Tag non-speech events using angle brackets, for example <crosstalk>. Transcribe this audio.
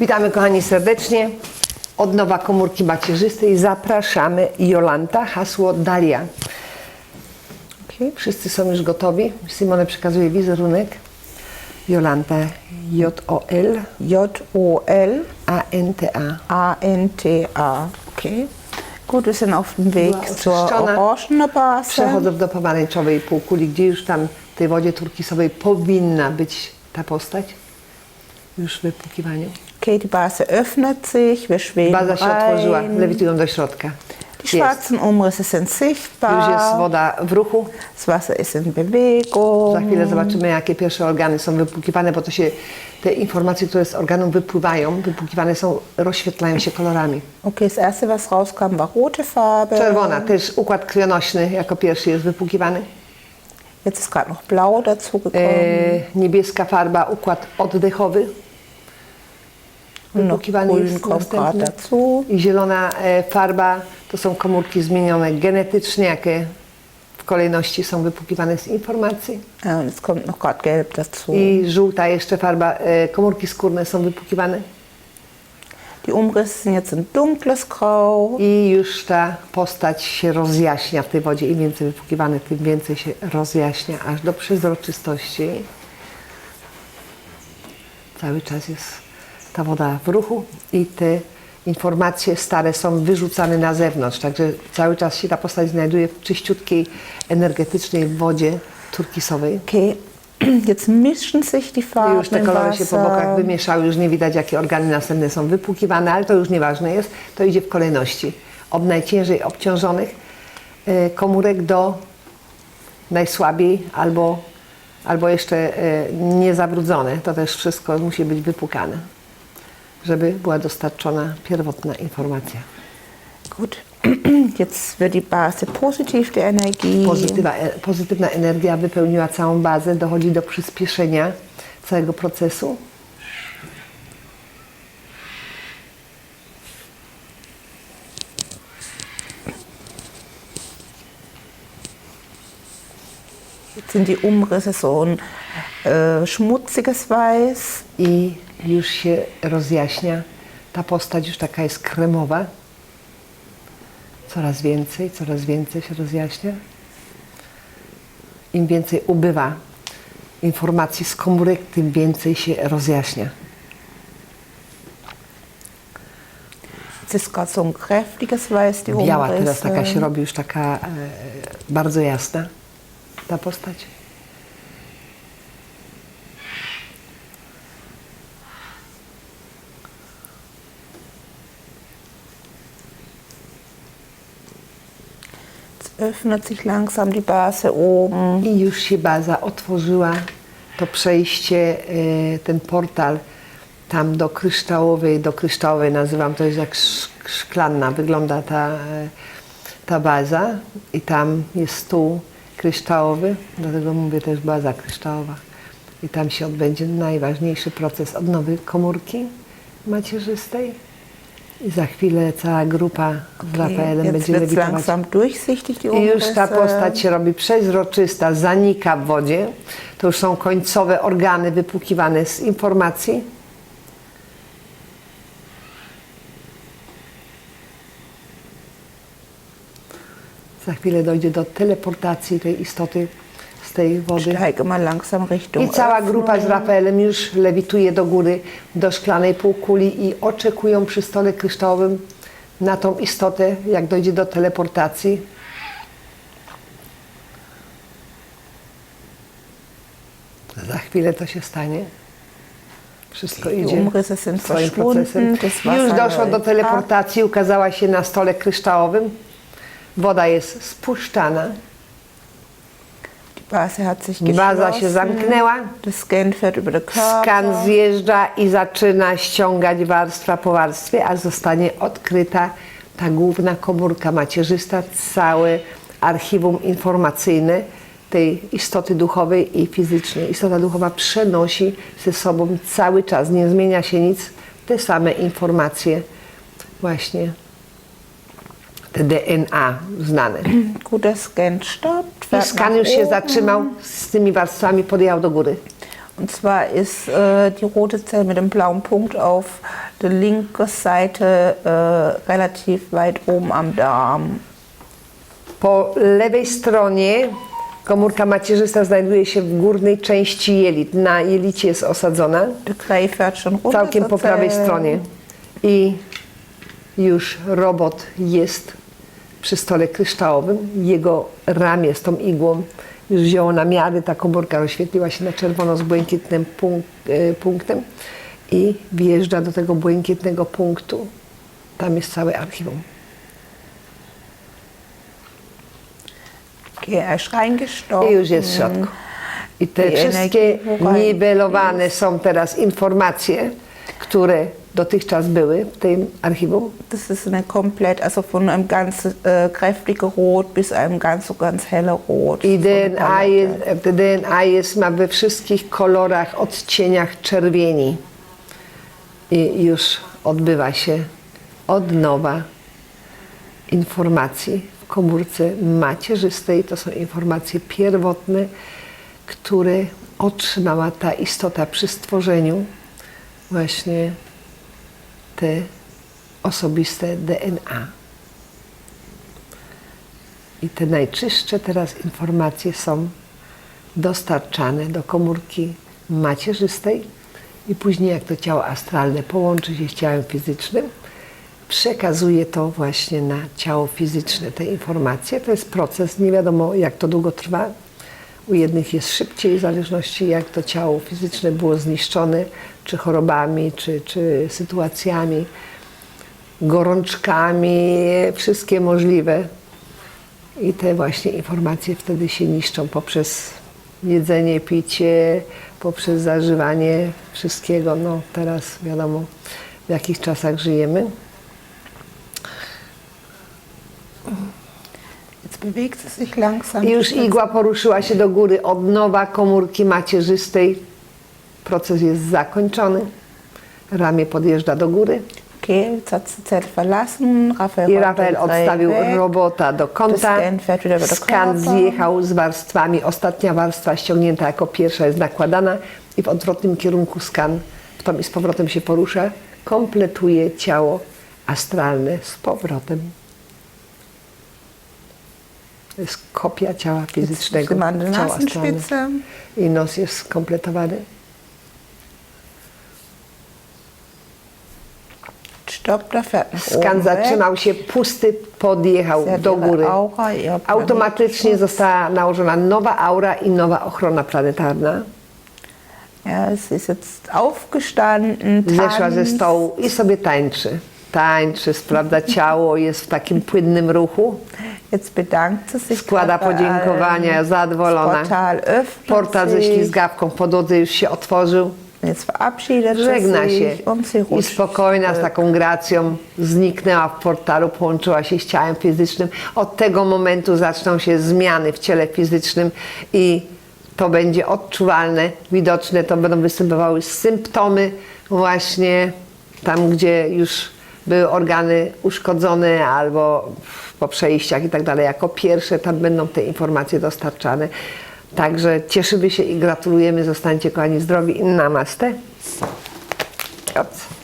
Witamy kochani serdecznie. Od nowa komórki macierzystej zapraszamy Jolanta, hasło Daria. Okay. Wszyscy są już gotowi. Simone przekazuje wizerunek. Jolanta J-O-L J-O-L A-N-T-A. A-N-T-A. Okay. Gut, wir sind auf dem Weg zur. Przechodzę do pomarańczowej półkuli, gdzie już tam w tej wodzie turkisowej powinna być ta postać. Już w wypłukiwaniu. Die Base öffnet sich, wir schweben Baza się otworzyła, rein. lewitują do środka. Die schwarzen Umrisse sind Już jest sichtbar. woda w ruchu. Das Wasser ist in Bewegung. Za chwilę zobaczymy, jakie pierwsze organy są wypłukiwane, bo to się, te informacje, które z organów wypływają, wypłukiwane są, rozświetlają się kolorami. Okay, das erste, was rauskam, war rote Farbe. Czerwona, też układ krwionośny jako pierwszy jest wypłukiwany. Jetzt ist gerade noch blau dazugekommen. E, niebieska farba, układ oddechowy. Wypłukiwany jest następny. dazu. I zielona e, farba to są komórki zmienione genetycznie, jakie w kolejności są wypłukiwane z informacji. Ja, jetzt kommt noch gerade gelb dazu. I żółta jeszcze farba, e, komórki skórne są wypłukiwane. Die Umrisse sind jetzt in dunkles Grau. I już ta postać się rozjaśnia w tej wodzie. Im więcej wypłukiwane, tym więcej się rozjaśnia, aż do przezroczystości. Cały czas jest ta woda w ruchu i te informacje stare są wyrzucane na zewnątrz. Także cały czas się ta postać znajduje w czyściutkiej, energetycznej wodzie turkisowej. Okay, <clears throat> jetzt mischen sich die I Farben już te kolory się po bokach Wasser. wymieszały, już nie widać jakie organy następne są wypłukiwane, ale to już nieważne jest, to idzie w kolejności. Od najciężej obciążonych e, komórek do najsłabiej albo, albo jeszcze e, niezabrudzone. To też wszystko musi być wypłukane, żeby była dostarczona pierwotna informacja. Gut, <clears throat> jetzt wird die Base positiv der Energie. Pozytywa, e, pozytywna energia wypełniła całą bazę, dochodzi do przyspieszenia całego procesu. Jetzt sind die Umrisse so ein äh, schmutziges Weiß. i już się rozjaśnia. Ta postać już taka jest kremowa. Coraz więcej, coraz więcej się rozjaśnia. Im więcej ubywa informacji z komórek, tym więcej się rozjaśnia. So ein kräftiges Weiß, die Biała teraz taka się robi już taka e, bardzo jasna ta postać. Öffnet sich langsam die Base oben. I już się baza otworzyła, to przejście, e, ten portal tam do kryształowej, do kryształowej nazywam to jest jak sz- szklanna, wygląda ta, e, ta baza i tam jest stół kryształowy, dlatego mówię też baza kryształowa. I tam się odbędzie najważniejszy proces odnowy komórki macierzystej. Za chwilę cała grupa z Rafaelem Jetzt będzie wird lewitować. langsam durchsichtig, die I już ta postać się robi przezroczysta, zanika w wodzie. To już są końcowe organy wypłukiwane z informacji. Za chwilę dojdzie do teleportacji tej istoty z tej wody. Langsam Richtung I cała grupa z. Rafaelem już lewituje do góry, do szklanej półkuli i oczekują przy stole kryształowym na tą istotę, jak dojdzie do teleportacji. Za chwilę to się stanie. Wszystko Die idzie Umrisse sind swoim verschwunden, procesem. Wasser Już doszło do läuft teleportacji, ukazała się na stole kryształowym. Woda jest spuszczana. Die Base hat sich Baza się zamknęła. Das. Skan zjeżdża i zaczyna ściągać warstwa po warstwie, aż zostanie odkryta ta główna komórka macierzysta, całe archiwum informacyjne tej istoty duchowej i fizycznej. Istota duchowa przenosi ze sobą cały czas, nie zmienia się nic, te same informacje właśnie te DNA znane. Gut, Scan stoppt. I skan już się zatrzymał z tymi warstwami, podjechał do góry. Und zwar ist äh, die rote Zelle mit dem blauen Punkt auf der linken Seite äh, relativ weit oben am Darm. Po lewej stronie komórka macierzysta znajduje się w górnej części jelit. Na jelicie jest osadzona, Der schon całkiem po prawej stronie. I już robot jest przy stole kryształowym. Jego ramię z tą igłą już wzięło namiary. Ta komórka rozświetliła się na czerwono z błękitnym punk- e, punktem i wjeżdża do tego błękitnego punktu. Tam jest całe archiwum. I już jest w środku. I te wszystkie niwelowane są teraz informacje, które dotychczas były w tym archiwum. Das ist eine komplett, also von einem ganz äh, kräftigen Rot bis einem ganz so ganz helle Rot. I DNA jest, DNA jest ma we wszystkich kolorach, odcieniach czerwieni. I już odbywa się od nowa informacji w komórce macierzystej. To są informacje pierwotne, które otrzymała ta istota przy stworzeniu właśnie te osobiste DNA. I te najczystsze teraz informacje są dostarczane do komórki macierzystej i później jak to ciało astralne połączy się z ciałem fizycznym, przekazuje to właśnie na ciało fizyczne te informacje. To jest proces, nie wiadomo jak to długo trwa. U jednych jest szybciej, w zależności jak to ciało fizyczne było zniszczone, czy chorobami, czy, czy sytuacjami, gorączkami, wszystkie możliwe. I te właśnie informacje wtedy się niszczą poprzez jedzenie, picie, poprzez zażywanie wszystkiego. No teraz wiadomo, w jakich czasach żyjemy. Jetzt bewegt es sich langsam. I już igła poruszyła się do góry od nowa komórki macierzystej. Proces jest zakończony. Ramię podjeżdża do góry. I Rafael odstawił robota do kąta. Skan zjechał z warstwami. Ostatnia warstwa ściągnięta jako pierwsza jest nakładana i w odwrotnym kierunku skan w tom i z powrotem się porusza. Kompletuje ciało astralne z powrotem. To jest kopia ciała fizycznego. Ciała. Nasenspitze. I nos jest skompletowany. Skan zatrzymał się pusty, podjechał do góry. Automatycznie została nałożona nowa aura i nowa ochrona planetarna. Zeszła ze stołu i sobie tańczy. Tańczy, sprawdza ciało, jest w takim płynnym ruchu. Jetzt bedankt sie sich Składa podziękowania, zadowolona. Das Portal ze ślizgawką w podłodze już się otworzył. Jetzt verabschiedet Żegna się i spokojna, z taką gracją zniknęła w portalu, połączyła się z ciałem fizycznym. Od tego momentu zaczną się zmiany w ciele fizycznym i to będzie odczuwalne, widoczne, to będą występowały symptomy właśnie tam, gdzie już były organy uszkodzone albo po przejściach i tak dalej. Jako pierwsze tam będą te informacje dostarczane. Także cieszymy się i gratulujemy. Zostańcie kochani zdrowi namaste. Ops.